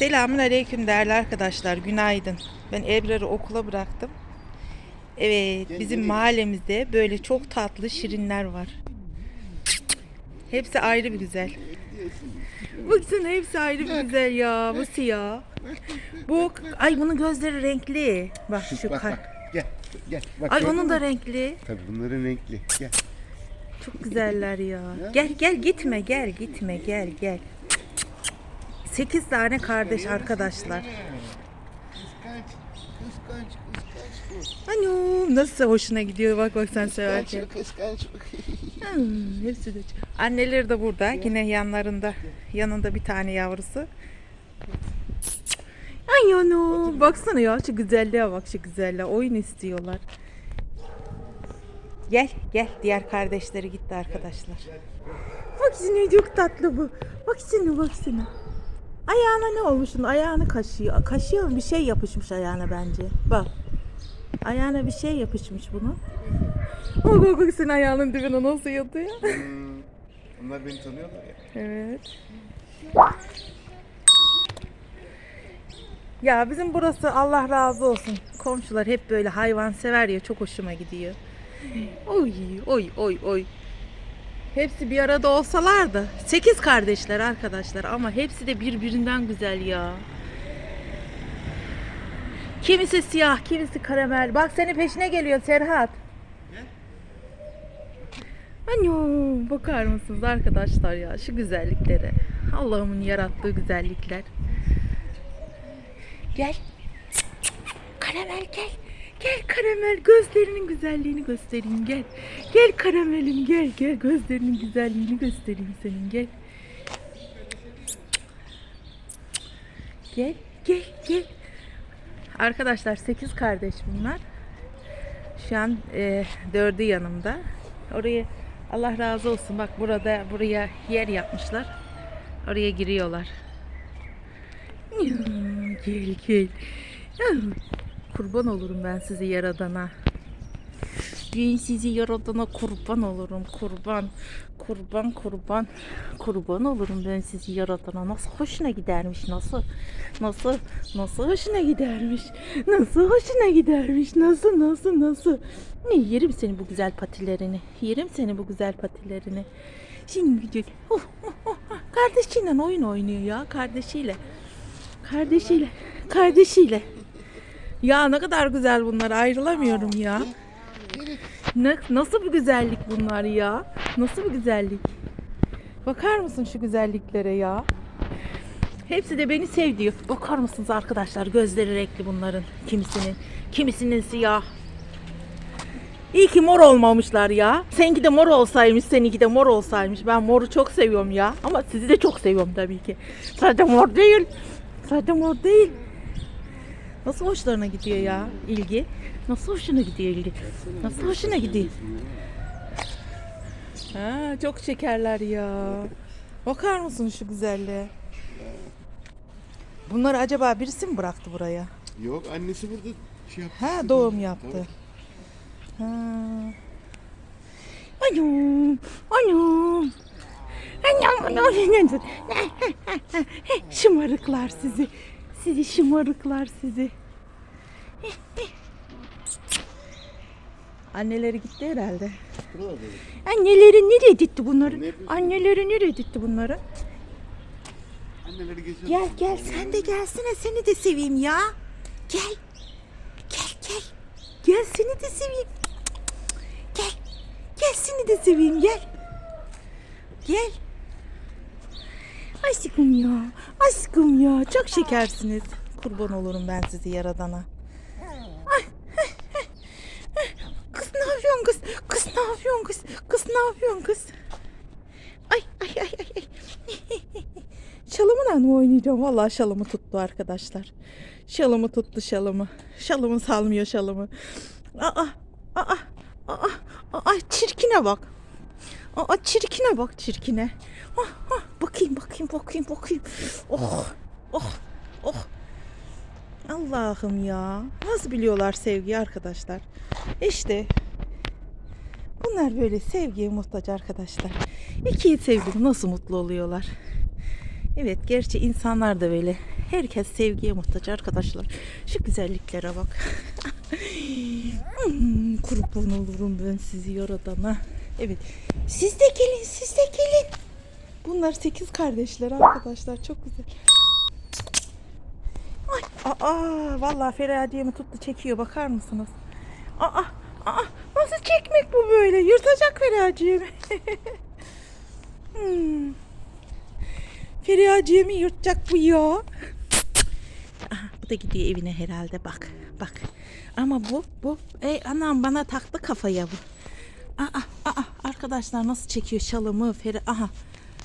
Selamun Aleyküm değerli arkadaşlar. Günaydın. Ben Ebrar'ı okula bıraktım. Evet, bizim mahallemizde böyle çok tatlı şirinler var. Hepsi ayrı bir güzel. Baksana hepsi ayrı bir güzel ya. Bu siyah. Bu ay bunun gözleri renkli. Bak şu bak kar- bak. Gel. Gel. Bak, Ay gördün onun mü? da renkli. Tabii bunların renkli. Gel. Çok güzeller ya. Gel gel gitme gel gitme gel gel. Sekiz tane kardeş arkadaşlar. Anam nasıl hoşuna gidiyor bak bak sen severken. Hepsi de. Anneleri de burada. Yine yanlarında. Yanında bir tane yavrusu. Ay anam. Baksana ya şu güzelliğe bak şu güzelliğe. Oyun istiyorlar. Gel gel. Diğer kardeşleri gitti arkadaşlar. Bak şimdi çok tatlı bu. Bak şimdi bak şimdi. Ayağına ne olmuş? Ayağını kaşıyor. Kaşıyor mu? Bir şey yapışmış ayağına bence. Bak. Ayağına bir şey yapışmış bunun. Bak bak bak senin ayağının dibine nasıl yatıyor. Hmm, Onlar beni tanıyorlar ya. Evet. Ya bizim burası Allah razı olsun. Komşular hep böyle hayvan sever ya çok hoşuma gidiyor. Oy oy oy oy. Hepsi bir arada olsalardı. Sekiz kardeşler arkadaşlar ama hepsi de birbirinden güzel ya. Kimisi siyah, kimisi karamel. Bak senin peşine geliyor Serhat. Ano, bakar mısınız arkadaşlar ya şu güzelliklere. Allah'ımın yarattığı güzellikler. Gel. Karamel gel. Gel karamel gözlerinin güzelliğini göstereyim gel. Gel karamelim gel gel gözlerinin güzelliğini göstereyim senin gel. Gel gel gel. Arkadaşlar 8 kardeş bunlar. Şu an e, dördü yanımda. Oraya Allah razı olsun. Bak burada buraya yer yapmışlar. Oraya giriyorlar. Gel gel. Kurban olurum ben sizi yaradana. Ben sizi yaradana kurban olurum. Kurban. Kurban kurban. Kurban olurum ben sizi yaradana. Nasıl hoşuna gidermiş nasıl? Nasıl? Nasıl hoşuna gidermiş? Nasıl hoşuna gidermiş? Nasıl nasıl nasıl? Ne yerim seni bu güzel patilerini. Yerim seni bu güzel patilerini. Şimdi güzel. Oh, oh, oh. Kardeşiyle oyun oynuyor ya kardeşiyle. Kardeşiyle. Kardeşiyle. Ya ne kadar güzel bunlar ayrılamıyorum ya. Ne, nasıl bir güzellik bunlar ya? Nasıl bir güzellik? Bakar mısın şu güzelliklere ya? Hepsi de beni sev. Bakar mısınız arkadaşlar gözleri renkli bunların kimisinin. Kimisinin siyah. İyi ki mor olmamışlar ya. Seninki de mor olsaymış, seninki de mor olsaymış. Ben moru çok seviyorum ya. Ama sizi de çok seviyorum tabii ki. Sadece mor değil. Sadece mor değil. Nasıl hoşlarına gidiyor ya ilgi? Nasıl hoşuna gidiyor ilgi? Nasıl hoşuna gidiyor? Ha, çok şekerler ya. Bakar mısın şu güzelliğe? Bunları acaba birisi mi bıraktı buraya? Yok annesi burada şey yaptı. Ha doğum yaptı. Ha. Anam, anam. Anam, anam. Şımarıklar sizi. Sizi şımarıklar sizi. Anneleri gitti herhalde. Anneleri nereye gitti bunları? Ne? Anneleri nereye gitti bunları? Anneleri geziyor. Gel gel sen de gelsene seni de seveyim ya. Gel. Gel gel. Gel seni de seveyim. Gel. Gel seni de seveyim gel. Gel. Aşkım ya. Aşkım ya. Çok şekersiniz. Kurban olurum ben sizi yaradana. Ay, ay, ay, ay. Kız ne yapıyorsun ne yapıyorsun kız? Kız ne yapıyorsun kız? Ay ay ay ay. ay. Şalımla mı oynayacağım? Vallahi şalımı tuttu arkadaşlar. Şalımı tuttu şalımı. Şalımı salmıyor şalımı. Aa, aa, aa, aa, çirkine bak. Aa, çirkine bak çirkine. Ah, ah, bakayım bakayım bakayım bakayım. Oh, oh, oh. Allah'ım ya. Nasıl biliyorlar sevgiyi arkadaşlar? İşte bunlar böyle sevgiye muhtaç arkadaşlar. İkiyi sevdim nasıl mutlu oluyorlar. Evet gerçi insanlar da böyle. Herkes sevgiye muhtaç arkadaşlar. Şu güzelliklere bak. Hmm, Kurban olurum ben sizi yaradana. Evet. Siz de gelin, siz de gelin. Bunlar sekiz kardeşler arkadaşlar. Çok güzel. Ay, aa, vallahi Feradiye'mi tuttu çekiyor. Bakar mısınız? Aa, aa, nasıl çekmek bu böyle? Yırtacak Feradiye'mi. hmm. Feradiye'mi yırtacak bu ya. Aha, bu da gidiyor evine herhalde bak. Bak. Ama bu bu ey anam bana taktı kafaya bu. Aa, aa, arkadaşlar nasıl çekiyor şalımı Feri. Aha.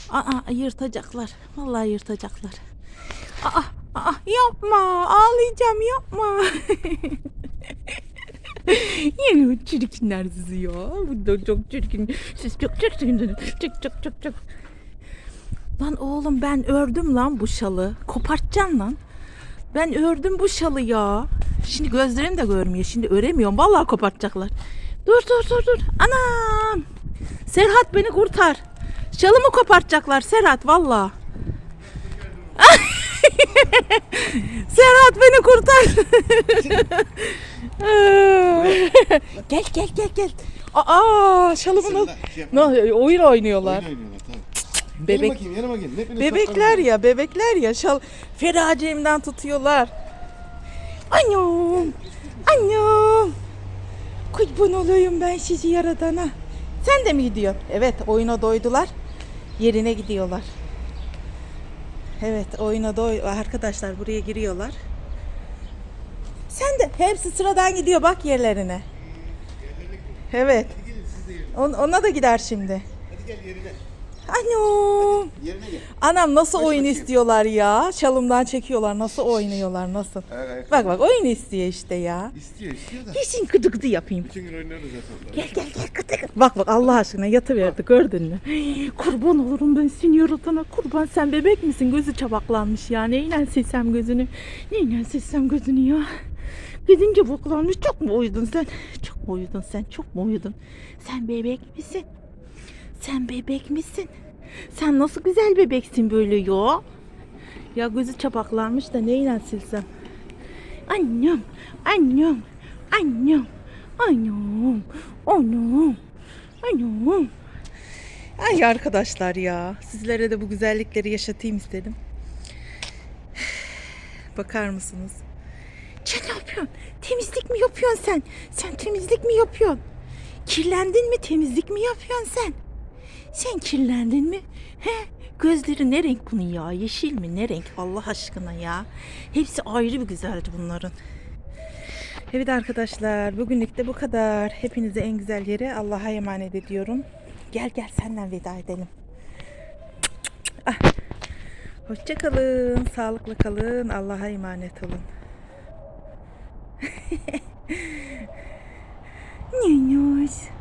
Aa, yırtacaklar. Vallahi yırtacaklar. Aa, aa, yapma. Ağlayacağım yapma. Yeni çirkinler sizi ya. Bu da çok çirkin. Siz çok çirkinsiniz. Çok çok çok çok. Lan oğlum ben ördüm lan bu şalı. Kopartacaksın lan. Ben ördüm bu şalı ya. Şimdi gözlerim de görmüyor. Şimdi öremiyorum. Vallahi kopartacaklar. Dur dur dur dur. Anam. Serhat beni kurtar. Şalımı kopartacaklar Serhat vallahi. Serhat beni kurtar. gel gel gel gel. Aa şalımı Sen nasıl? de şey. Ne, oyun oynuyorlar. Oyun oynuyorlar tabii. Bebek Gelin bakayım yanıma gelin. Hepiniz Bebekler ya, bebekler ya. Şal Feracem'den tutuyorlar. Annem, annem. Kurban olayım ben sizi yaradana. Sen de mi gidiyorsun? Evet, oyuna doydular. Yerine gidiyorlar. Evet, oyuna doy. Arkadaşlar buraya giriyorlar. Sen de hepsi sıradan gidiyor bak yerlerine. Evet. Hadi gelin siz de yerine. On- ona da gider şimdi. Hadi gel yerine. Annem. Yerine gel. Anam nasıl Koş oyun bakayım. istiyorlar ya? Çalımdan çekiyorlar. Nasıl oynuyorlar nasıl? Ayak ayak. Bak bak oyun istiyor işte ya. İstiyor istiyor da. Geçin gıdı gıdı yapayım. Bütün gün oynarız zaten. Gel gel gel gıdı gıdı. Bak bak Allah aşkına yatıverdi gördün mü? Kurban olurum ben seni yaratana. Kurban sen bebek misin? Gözü çabaklanmış ya. Neyle silsem gözünü? Neyle silsem gözünü ya? Gözün çabaklanmış. Çok mu uyudun sen? Çok mu uyudun sen? Çok mu uyudun? Sen bebek misin? Sen bebek misin? Sen nasıl güzel bebeksin böyle ya? Ya gözü çapaklanmış da neyle silsem? Annem, annem, annem, annem, annem, annem. Ay arkadaşlar ya, sizlere de bu güzellikleri yaşatayım istedim. Bakar mısınız? Sen ne yapıyorsun? Temizlik mi yapıyorsun sen? Sen temizlik mi yapıyorsun? Kirlendin mi? Temizlik mi yapıyorsun sen? Sen kirlendin mi? He? Gözleri ne renk bunun ya? Yeşil mi? Ne renk? Allah aşkına ya. Hepsi ayrı bir güzeldi bunların. Evet arkadaşlar bugünlük de bu kadar. Hepinize en güzel yere Allah'a emanet ediyorum. Gel gel senden veda edelim. Ah. Hoşça kalın, sağlıklı kalın, Allah'a emanet olun. Нянюсь.